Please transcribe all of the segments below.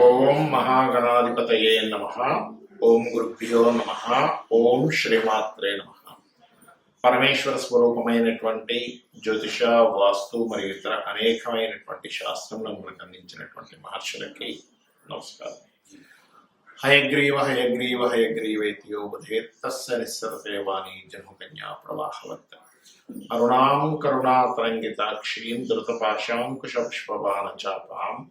ఓం మహాగణాధిపతయే నమ. ఓం గురుభ్యో నమ. ఓం శ్రీమాత్రే నమ. పరమేశ్వర స్వరూపమైనటువంటి జ్యోతిష వాస్తు మరియు ఇతర అనేకమైనటువంటి శాస్త్రంలో మనకు అందించినటువంటి మహర్షులకి నమస్కారం. హయగ్రీవ హయగ్రీవ హయగ్రీవైతియో బుధేత్తస్య నిస్సరతే వాణి జన్మకన్యా ప్రవాహవర్త అరుణాం కరుణాతరంగితాక్షీం ధృతపాశాంకుశపుష్పబాణ చాపాం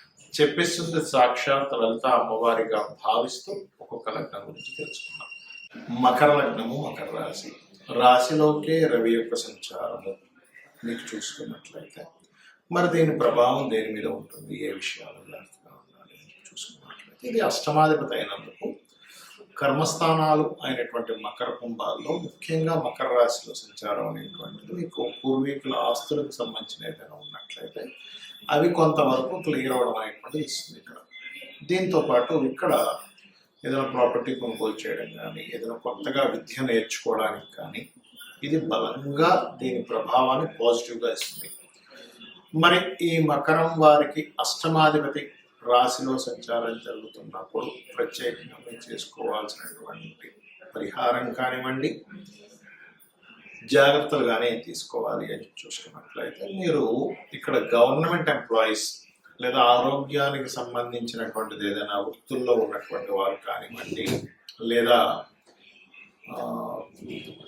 చెప్పేస్తుంది సాక్షాత్ లలిత అమ్మవారిగా భావిస్తూ ఒక్కొక్క లగ్నం గురించి తెలుసుకున్నాం మకర లగ్నము మకర రాశి. రాశిలోకే రవి యొక్క సంచారము మీకు చూసుకున్నట్లయితే. మరి దీని ప్రభావం దేని మీద ఉంటుంది? ఏ విషయాలు జాగ్రత్తగా ఉండాలి చూసుకున్నట్లయితే. ఇది అష్టమాధిపతి అయినందుకు కర్మస్థానాలు అయినటువంటి మకర కుంభాల్లో ముఖ్యంగా మకర రాశిలో సంచారం అనేటువంటిది మీకు పూర్వీకుల ఆస్తులకు సంబంధించిన ఏదైనా ఉన్నట్లయితే అవి కొంతవరకు క్లియర్ అవ్వడం అనేటువంటిది ఇస్తుంది ఇక్కడ. దీంతో పాటు ఇక్కడ ఏదైనా ప్రాపర్టీ కొనుగోలు చేయడం కానీ ఏదైనా కొత్తగా విద్య నేర్చుకోవడానికి కానీ ఇది బలంగా దీని ప్రభావాన్ని పాజిటివ్గా ఇస్తుంది. మరి ఈ మకరం వారికి అష్టమాధిపతి రాశిలో సంచారం జరుగుతున్నప్పుడు ప్రత్యేకంగా చేసుకోవాల్సినటువంటి పరిహారం కానివ్వండి జాగ్రత్తలు కానీ తీసుకోవాలి అని చూసుకున్నట్లయితే మీరు ఇక్కడ గవర్నమెంట్ ఎంప్లాయీస్ లేదా ఆరోగ్యానికి సంబంధించినటువంటిది ఏదైనా వృత్తుల్లో ఉన్నటువంటి వారు కానివ్వండి లేదా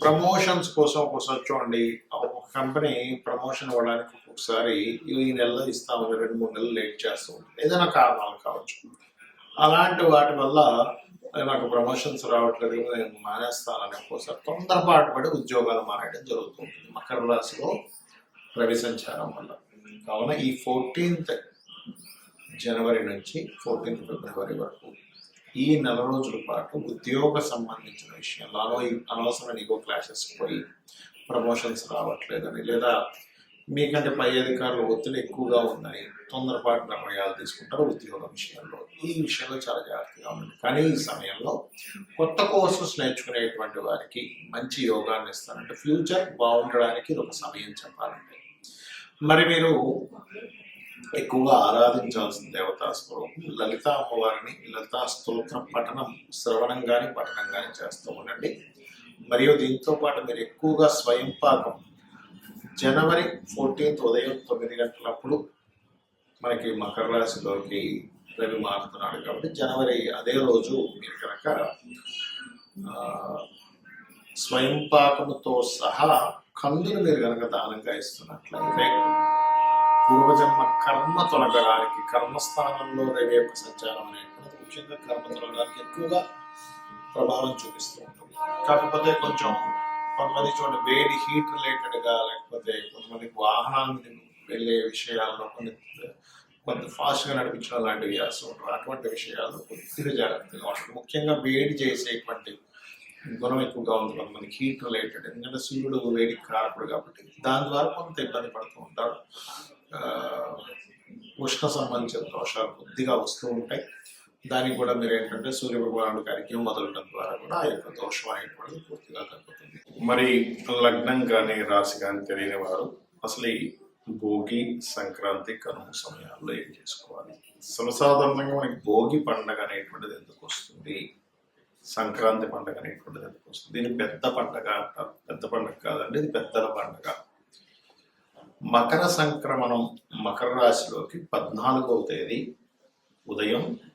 ప్రమోషన్స్ కోసం ఒకసారి చూడండి ఒక కంపెనీ ప్రమోషన్ ఇవ్వడానికి ఒకసారి ఈ నెలలో ఇస్తామని రెండు మూడు నెలలు లేట్ చేస్తూ ఉంటుంది. ఏదైనా కారణాలు కావచ్చు. అలాంటి వాటి వల్ల నాకు ప్రమోషన్స్ రావట్లేదు నేను మానేస్తానని ఒక్కోసారి తొందరపాటు పడి ఉద్యోగాలు మారడం జరుగుతుంది మకర రాశిలో రవి వల్ల. కావున ఈ ఫోర్టీన్త్ జనవరి నుంచి ఫోర్టీన్త్ ఫిబ్రవరి వరకు ఈ నెల రోజుల పాటు ఉద్యోగ సంబంధించిన విషయంలో అనవసరమైన ఈగో క్లాసెస్ పోయి ప్రమోషన్స్ రావట్లేదని లేదా మీకంటే పై అధికారులు ఒత్తిడి ఎక్కువగా ఉందని తొందరపాటు నిర్ణయాలు తీసుకుంటారు ఉద్యోగ విషయంలో. ఈ విషయంలో చాలా జాగ్రత్తగా ఉంది కానీ ఈ సమయంలో కొత్త కోర్సెస్ నేర్చుకునేటువంటి వారికి మంచి యోగాన్ని ఇస్తారంటే ఫ్యూచర్ బాగుండడానికి ఇది ఒక సమయం చెప్పాలంటే మరి మీరు ఎక్కువగా ఆరాధించాల్సిన దేవతా స్వరూపం లలిత అమ్మవారిని లలితా స్తోత్ర పఠనం శ్రవణం కానీ పఠనం కానీ చేస్తూ ఉండండి. మరియు దీంతో పాటు మీరు ఎక్కువగా స్వయం పాకం జనవరి ఫోర్టీన్త్ ఉదయం తొమ్మిది గంటలప్పుడు మనకి మకర రాశిలోకి రవి మారుతున్నాడు కాబట్టి జనవరి అదే రోజు మీరు కనుక స్వయం పాకముతో సహా కందులు మీరు కనుక దానంగా ఇస్తున్నట్లయితే పూర్వజన్మ కర్మ తొలగడానికి కర్మస్థానంలో రవి యొక్క సంచారం అనేటువంటిది ముఖ్యంగా కర్మ తొలగడానికి ఎక్కువగా ప్రభావం చూపిస్తూ ఉంటుంది. కాకపోతే కొంచెం కొంతమంది చూడండి వేడి హీట్ రిలేటెడ్గా లేకపోతే కొంతమందికి వాహనాన్ని వెళ్ళే విషయాల్లో కొన్ని కొంత ఫాస్ట్గా నడిపించడం లాంటివి చేస్తూ ఉంటారు. అటువంటి విషయాలు కొద్దిగా జాగ్రత్తగా ఉంటారు ముఖ్యంగా వేడి చేసేటువంటి గుణం ఎక్కువగా ఉంది కొంతమందికి హీట్ రిలేటెడ్ ఎందుకంటే సూర్యుడు వేడికి కారకుడు కాబట్టి దాని ద్వారా కొంత ఇబ్బంది పడుతూ ఉంటారు. ఉష్ణ సంబంధించిన దోషాలు కొద్దిగా వస్తూ ఉంటాయి. దానికి కూడా మీరు ఏంటంటే సూర్య భగవానుడికి అర్ఘ్యం ద్వారా కూడా ఆ యొక్క దోషం అనేటువంటిది పూర్తిగా తగ్గుతుంది మరి లగ్నం కానీ రాశి కానీ తెలియని వారు అసలు ఈ భోగి సంక్రాంతి కనుమ సమయాల్లో ఏం చేసుకోవాలి? సర్వసాధారణంగా మనకి భోగి పండగ అనేటువంటిది ఎందుకు వస్తుంది? సంక్రాంతి పండగ అనేటువంటిది ఎందుకు వస్తుంది? దీన్ని పెద్ద పండగ అంటారు పెద్ద పండగ కాదండి ఇది పెద్దల పండగ. మకర సంక్రమణం మకర రాశిలోకి పద్నాలుగవ తేదీ ఉదయం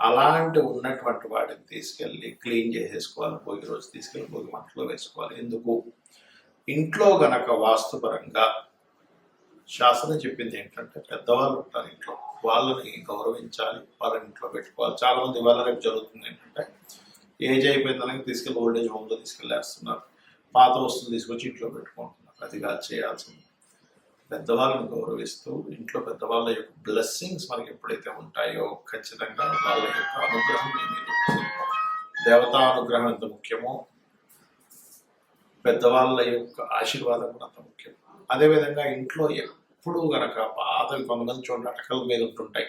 అలాంటి ఉన్నటువంటి వాటిని తీసుకెళ్ళి క్లీన్ చేసేసుకోవాలి భోగి రోజు తీసుకెళ్ళి భోగి మంటలో వేసుకోవాలి. ఎందుకు? ఇంట్లో గనక వాస్తుపరంగా శాస్త్రం చెప్పింది ఏంటంటే పెద్దవాళ్ళు ఉంటారు ఇంట్లో వాళ్ళని గౌరవించాలి వాళ్ళని ఇంట్లో పెట్టుకోవాలి. చాలా మంది ఇవాళ రేపు జరుగుతుంది ఏంటంటే ఏజ్ అయిపోయిందని తీసుకెళ్ళి ఓల్డ్ ఏజ్ హోమ్లో తీసుకెళ్ళేస్తున్నారు. పాత వస్తువులు తీసుకొచ్చి ఇంట్లో పెట్టుకుంటున్నారు. అది కాదు చేయాల్సింది. పెద్దవాళ్ళని గౌరవిస్తూ ఇంట్లో పెద్దవాళ్ళ యొక్క బ్లెస్సింగ్స్ మనకి ఎప్పుడైతే ఉంటాయో ఖచ్చితంగా వాళ్ళ యొక్క అనుగ్రహం దేవతా అనుగ్రహం ఎంత ముఖ్యమో పెద్దవాళ్ళ యొక్క ఆశీర్వాదం కూడా అంత ముఖ్యం. అదేవిధంగా ఇంట్లో ఎప్పుడు గనక పాతవి కొంతమంది చూడండి అటకల మీద ఉంటుంటాయి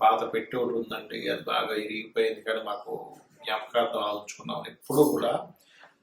పాత పెట్టి ఉంటుందండి ఉందండి అది బాగా ఇరిగిపోయింది కానీ మాకు జ్ఞాపకార్థం ఉంచుకున్నాం ఎప్పుడు కూడా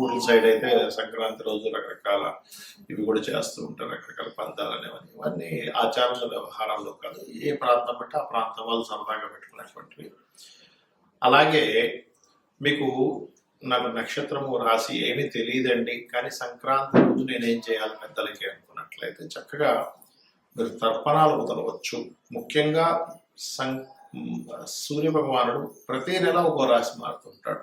ఊర్ల సైడ్ అయితే సంక్రాంతి రోజు రకరకాల ఇవి కూడా చేస్తూ ఉంటారు రకరకాల పందాలు అనేవన్నీ. ఇవన్నీ ఆచారాల వ్యవహారాల్లో కాదు ఏ ప్రాంతం బట్టి ఆ ప్రాంతం వాళ్ళు సరదాగా పెట్టుకునేటువంటివి. అలాగే మీకు నాకు నక్షత్రము రాసి ఏమీ తెలియదండి కానీ సంక్రాంతి రోజు నేనేం చేయాలి పెద్దలకి అనుకున్నట్లయితే చక్కగా మీరు తర్పణాలు వదలవచ్చు. ముఖ్యంగా సం సూర్య భగవానుడు ప్రతి నెల ఒక్కో రాశి మారుతుంటాడు.